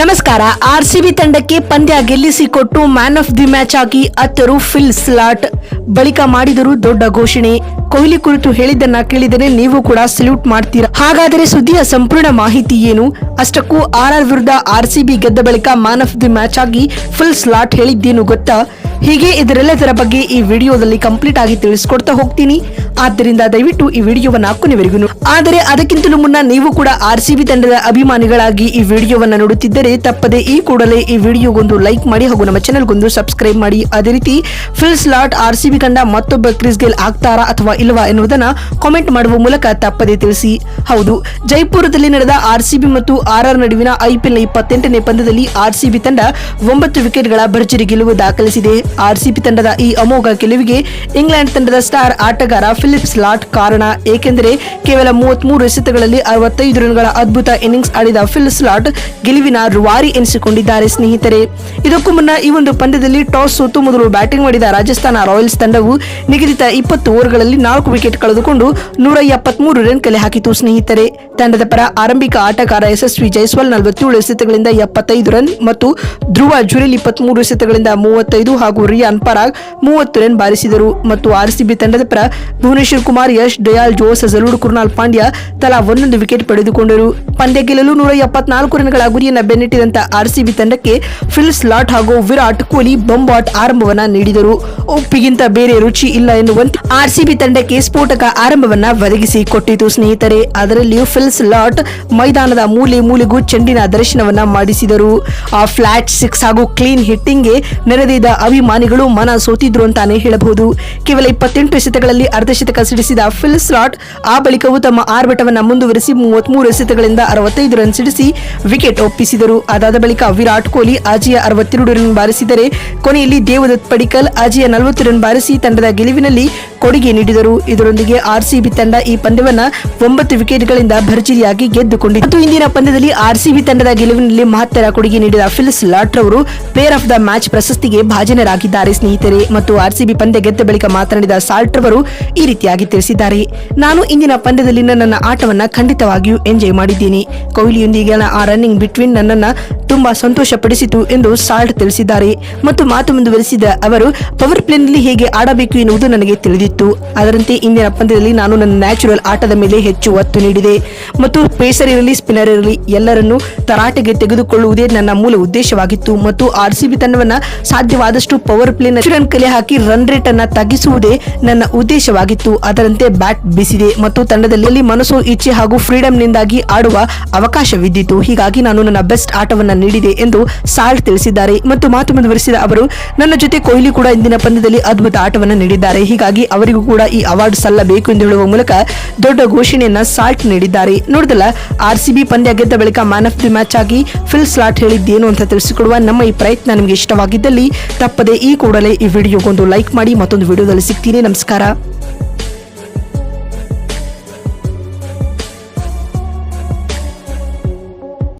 ನಮಸ್ಕಾರ, ಆರ್ಸಿಬಿ ತಂಡಕ್ಕೆ ಪಂದ್ಯ ಗೆಲ್ಲಿಸಿಕೊಟ್ಟು ಮ್ಯಾನ್ ಆಫ್ ದಿ ಮ್ಯಾಚ್ ಆಗಿ ಅತ್ತರು ಫಿಲ್ ಸ್ಲಾಟ್ ಬಳಿಕ ಮಾಡಿದರು ದೊಡ್ಡ ಘೋಷಣೆ. ಕೊಹ್ಲಿ ಕುರಿತು ಹೇಳಿದ್ದನ್ನ ಕೇಳಿದರೆ ನೀವು ಕೂಡ ಸಲ್ಯೂಟ್ ಮಾಡ್ತೀರಾ? ಹಾಗಾದರೆ ಸುದ್ದಿಯ ಸಂಪೂರ್ಣ ಮಾಹಿತಿ ಏನು? ಅಷ್ಟಕ್ಕೂ ಆರ್ ಆರ್ ವಿರುದ್ಧ ಆರ್ಸಿಬಿ ಗೆದ್ದ ಬಳಿಕ ಮ್ಯಾನ್ ಆಫ್ ದಿ ಮ್ಯಾಚ್ ಆಗಿ ಫುಲ್ ಸ್ಲಾಟ್ ಹೇಳಿದ್ದೇನು ಗೊತ್ತಾ? ಹೀಗೆ ಇದರೆಲ್ಲದರ ಬಗ್ಗೆ ಈ ವಿಡಿಯೋದಲ್ಲಿ ಕಂಪ್ಲೀಟ್ ಆಗಿ ತಿಳಿಸ್ಕೊಡ್ತಾ ಹೋಗ್ತೀನಿ. ಆದ್ದರಿಂದ ದಯವಿಟ್ಟು ಈ ವಿಡಿಯೋವನ್ನ ಕೊನೆವರೆಗೂ. ಆದರೆ ಅದಕ್ಕಿಂತಲೂ ಮುನ್ನ ನೀವು ಕೂಡ ಆರ್ ತಂಡದ ಅಭಿಮಾನಿಗಳಾಗಿ ಈ ವಿಡಿಯೋವನ್ನ ನೋಡುತ್ತಿದ್ದರೆ ತಪ್ಪದೆ ಈ ಕೂಡಲೇ ಈ ವಿಡಿಯೋಗೊಂದು ಲೈಕ್ ಮಾಡಿ ಹಾಗೂ ನಮ್ಮ ಚಾನಲ್ಗೊಂದು ಸಬ್ಸ್ಕ್ರೈಬ್ ಮಾಡಿ. ಅದೇ ರೀತಿ Phil Salt R C B ಕಂಡ ಮತ್ತೊಬ್ಬ ಕ್ರಿಸ್ ಗೇಲ್ ಆಗ್ತಾರಾ ಅಥವಾ ಇಲ್ಲವಾ ಎನ್ನುವುದನ್ನ ಕಾಮೆಂಟ್ ಮಾಡುವ ಮೂಲಕ ತಪ್ಪದೆ ತಿಳಿಸಿ. ಹೌದು, ಜೈಪುರದಲ್ಲಿ ನಡೆದ ಆರ್ ಮತ್ತು ಆರ್ ಆರ್ ನಡುವಿನ ಐಪಿಎಲ್ ಇಪ್ಪತ್ತೆಂಟನೇ ಪಂದ್ಯದಲ್ಲಿ ಆರ್ ಸಿ ತಂಡ ಒಂಬತ್ತು ವಿಕೆಟ್ಗಳ ಭರ್ಜರಿ ಗೆಲುವು ದಾಖಲಿಸಿದೆ. ಆರ್ ತಂಡದ ಈ ಅಮೋಘ ಗೆಲುವಿಗೆ ಇಂಗ್ಲೆಂಡ್ ತಂಡದ ಸ್ಟಾರ್ ಆಟಗಾರ ಫಿಲಿಪ್ಸ್ ಲಾಟ್ ಕಾರಣ. ಏಕೆಂದರೆ ಕೇವಲ ಮೂವತ್ಮೂರು ಎಸೆತಗಳಲ್ಲಿ ಅರವತ್ತೈದು ರನ್ಗಳ ಅದ್ಭುತ ಇನ್ನಿಂಗ್ಸ್ ಆಡಿದ ಫಿಲ್ ಸ್ಲಾಟ್ ಗೆಲುವಿನ ರುವಾರಿ ಎನಿಸಿಕೊಂಡಿದ್ದಾರೆ ಸ್ನೇಹಿತರೆ. ಇದಕ್ಕೂ ಮುನ್ನ ಈ ಒಂದು ಪಂದ್ಯದಲ್ಲಿ ಟಾಸ್ ಸೋತು ಮೊದಲು ಬ್ಯಾಟಿಂಗ್ ಮಾಡಿದ ರಾಜಸ್ಥಾನ ರಾಯಲ್ಸ್ ತಂಡವು ನಿಗದಿತ ಇಪ್ಪತ್ತು ಓವರ್ಗಳಲ್ಲಿ ನಾಲ್ಕು ವಿಕೆಟ್ ಕಳೆದುಕೊಂಡು ನೂರ ಎಪ್ಪತ್ಮೂರು ರನ್ ಕಲೆ ಹಾಕಿತು ಸ್ನೇಹಿತರೆ. ತಂಡದ ಪರ ಆರಂಭಿಕ ಆಟಗಾರ ಯಶಸ್ವಿ ಜೈಸ್ವಾಲ್ ನಲವತ್ತೇಳು ಎಸೆತಗಳಿಂದ ಎಪ್ಪತ್ತೈದು ರನ್ ಮತ್ತು ಧ್ರುವ ಜುರಿಲ್ ಇಪ್ಪತ್ಮೂರು ಎಸೆತಗಳಿಂದ ಮೂವತ್ತೈದು ಹಾಗೂ ರಿಯಾನ್ ಪರಾಗ್ ಮೂವತ್ತು ರನ್ ಬಾರಿಸಿದರು ಮತ್ತು ಆರ್ಸಿಬಿ ತಂಡದ ಪರ ಭುವನೇಶ್ವರ್ ಕುಮಾರ್, ಯಶ್ ದಯಾಲ್ ಜೋಸ್ ಜಲೂಡ್ ಕುರ್ನಾಲ್ ಪಾಂಡ್ಯ ತಲಾ ಒಂದೊಂದು ವಿಕೆಟ್ ಪಡೆದುಕೊಂಡರು. ಪಂದ್ಯ ಗೆಲ್ಲಲು ನೂರ ಎಪ್ಪತ್ನಾಲ್ಕು ರನ್ಗಳ ಗುರಿಯನ್ನು ಬೆನ್ನಟ್ಟಿದಂತ ಆರ್ಸಿಬಿ ತಂಡಕ್ಕೆ ಫಿಲ್ ಸ್ಲಾಟ್ ಹಾಗೂ ವಿರಾಟ್ ಕೊಹ್ಲಿ ಬೊಂಬಾಟ್ ಆರಂಭವನ್ನ ನೀಡಿದರು. ಉಪ್ಪಿಗಿಂತ ಬೇರೆ ರುಚಿ ಇಲ್ಲ ಎನ್ನುವಂತೆ ಆರ್ಸಿಬಿ ತಂಡಕ್ಕೆ ಸ್ಫೋಟಕ ಆರಂಭವನ್ನ ಒದಗಿಸಿ ಕೊಟ್ಟಿತು ಸ್ನೇಹಿತರೆ. ಅದರಲ್ಲಿಯೂ ಫಿಲ್ ಸ್ಲಾಟ್ ಮೈದಾನದ ಮೂಲೆ ಮೂಲೆಗೂ ಚೆಂಡಿನ ದರ್ಶನವನ್ನ ಮಾಡಿಸಿದರು. ಆ ಫ್ಲಾಟ್ ಸಿಕ್ಸ್ ಹಾಗೂ ಕ್ಲೀನ್ ಹಿಟ್ಟಿಂಗ್ಗೆ ನೆರೆದಿದ್ದ ಅಭಿಮಾನಿಗಳು ಮನ ಸೋತಿದ್ರು ಅಂತಾನೆ ಹೇಳಬಹುದು. ಕೇವಲ ಇಪ್ಪತ್ತೆಂಟು ಎಸೆತಗಳಲ್ಲಿ ಅರ್ಧಶತಕ ಸಿಡಿಸಿದ ಫಿಲ್ ಸ್ಲಾಟ್ ಆ ಬಳಿಕವೂ ತಮ್ಮ ಆರ್ಬಟವನ್ನು ಮುಂದುವರೆಸಿ ಮೂವತ್ಮೂರು ಎಸೆತಗಳಿಂದ ಅರವತ್ತೈದು ರನ್ ಸಿಡಿಸಿ ವಿಕೆಟ್ ಒಪ್ಪಿಸಿದರು. ಅದಾದ ಬಳಿಕ ವಿರಾಟ್ ಕೊಹ್ಲಿ ಆಜಿಯ ಅರವತ್ತೆರಡು ರನ್ ಬಾರಿಸಿದರೆ ಕೊನೆಯಲ್ಲಿ ದೇವದತ್ ಪಡಿಕಲ್ ಆಜಿಯ ನಲವತ್ತು ರನ್ ಬಾರಿಸಿ ತಂಡದ ಗೆಲುವಿನಲ್ಲಿ ಕೊಡುಗೆ ನೀಡಿದರು. ಇದರೊಂದಿಗೆ ಆರ್ಸಿಬಿ ತಂಡ ಈ ಪಂದ್ಯವನ್ನ ಒಂಬತ್ತು ವಿಕೆಟ್ಗಳಿಂದ ಭರ್ಜರಿಯಾಗಿ ಗೆದ್ದುಕೊಂಡಿತು ಮತ್ತು ಇಂದಿನ ಪಂದ್ಯದಲ್ಲಿ ಆರ್ಸಿಬಿ ತಂಡದ ಗೆಲುವಿನಲ್ಲಿ ಮಹತ್ತರ ಕೊಡುಗೆ ನೀಡಿದ ಫಿಲ್ಸ್ ಲಾಟ್ರ್ ಅವರು ಪ್ಲೇಯರ್ ಆಫ್ ದ ಮ್ಯಾಚ್ ಪ್ರಶಸ್ತಿಗೆ ಭಾಜನರಾಗಿದ್ದಾರೆ ಸ್ನೇಹಿತರೆ. ಮತ್ತು ಆರ್ಸಿಬಿ ಪಂದ್ಯ ಗೆದ್ದ ಬಳಿಕ ಮಾತನಾಡಿದ ಸಾಲ್ಟ್ ಅವರು ಈ ರೀತಿಯಾಗಿ ತಿಳಿಸಿದ್ದಾರೆ. ನಾನು ಇಂದಿನ ಪಂದ್ಯದಲ್ಲಿ ನನ್ನ ಆಟವನ್ನು ಖಂಡಿತವಾಗಿಯೂ ಎಂಜಾಯ್ ಮಾಡಿದ್ದೀನಿ. ಕೊಹ್ಲಿಯೊಂದಿಗೆ ಆ ರನ್ನಿಂಗ್ ಬಿಟ್ವೀನ್ ನನ್ನನ್ನು ತುಂಬಾ ಸಂತೋಷಪಡಿಸಿತು ಎಂದು ಸಾಲ್ಟ್ ತಿಳಿಸಿದ್ದಾರೆ. ಮತ್ತು ಮಾತು ಮುಂದುವರೆಸಿದ ಅವರು, ಪವರ್ ಪ್ಲೇನಲ್ಲಿ ಹೇಗೆ ಆಡಬೇಕು ಎನ್ನುವುದು ನನಗೆ ತಿಳಿದಿತ್ತು ಅದರಂತೆ ಇಂದಿನ ಪಂದ್ಯದಲ್ಲಿ ನಾನು ನನ್ನ ನ್ಯಾಚುರಲ್ ಆಟದ ಮೇಲೆ ಹೆಚ್ಚು ಒತ್ತು ನೀಡಿದೆ. ಮತ್ತು ಪೇಸರ್ ಇರಲಿ, ಸ್ಪಿನ್ನರ್ ಇರಲಿ, ಎಲ್ಲರನ್ನು ತರಾಟೆಗೆ ತೆಗೆದುಕೊಳ್ಳುವುದೇ ನನ್ನ ಮೂಲ ಉದ್ದೇಶವಾಗಿತ್ತು. ಮತ್ತು ಆರ್ ಸಿ ಬಿ ತಂಡವನ್ನ ಸಾಧ್ಯವಾದಷ್ಟು ಪವರ್ ಪ್ಲೇ ರನ್ ಕಲೆ ಹಾಕಿ ರನ್ ರೇಟ್ ಅನ್ನು ತಗ್ಗಿಸುವುದೇ ನನ್ನ ಉದ್ದೇಶವಾಗಿತ್ತು. ಅದರಂತೆ ಬ್ಯಾಟ್ ಬಿಸಿದೆ. ಮತ್ತು ತಂಡದಲ್ಲಿ ಮನಸ್ಸು, ಇಚ್ಛೆ ಹಾಗೂ ಫ್ರೀಡಂನಿಂದಾಗಿ ಆಡುವ ಅವಕಾಶವಿದ್ದಿತು. ಹೀಗಾಗಿ ನಾನು ನನ್ನ ಬೆಸ್ಟ್ ಆಟವನ್ನ ನೀಡಿದೆ ಎಂದು ಸಾಲ್ಟ್ ತಿಳಿಸಿದ್ದಾರೆ. ಮತ್ತು ಮಾತು ಮುಂದುವರಿಸಿದ ಅವರು, ನನ್ನ ಜೊತೆ ಕೊಹ್ಲಿ ಕೂಡ ಇಂದಿನ ಪಂದ್ಯದಲ್ಲಿ ಅದ್ಭುತ ಆಟವನ್ನು ನೀಡಿದ್ದಾರೆ. ಹೀಗಾಗಿ ಅವರಿಗೂ ಕೂಡ ಈ ಅವಾರ್ಡ್ ಸಲ್ಲಬೇಕು ಎಂದು ಹೇಳುವ ಮೂಲಕ ದೊಡ್ಡ ಘೋಷಣೆಯನ್ನ ಸಾಲ್ಟ್ ನೀಡಿದ್ದಾರೆ. ನೋಡಿದಲ್ಲ ಆರ್ ಸಿ ಪಂದ್ಯ ಗೆದ್ದ ಬಳಿಕ ಮ್ಯಾನ್ ಆಫ್ ದಿ ಮ್ಯಾಚ್ ಆಗಿ ಫಿಲ್ ಸ್ಲಾಟ್ ಹೇಳಿದ್ದೇನು ಅಂತ ತಿಳಿಸಿಕೊಡುವ ನಮ್ಮ ಈ ಪ್ರಯತ್ನ ನಿಮಗೆ ಇಷ್ಟವಾಗಿದ್ದಲ್ಲಿ ತಪ್ಪದೆ ಈ ಕೂಡಲೇ ಈ ವಿಡಿಯೋಗೊಂದು ಲೈಕ್ ಮಾಡಿ ಮತ್ತೊಂದು ವಿಡಿಯೋದಲ್ಲಿ ಸಿಗ್ತೀನಿ. ನಮಸ್ಕಾರ.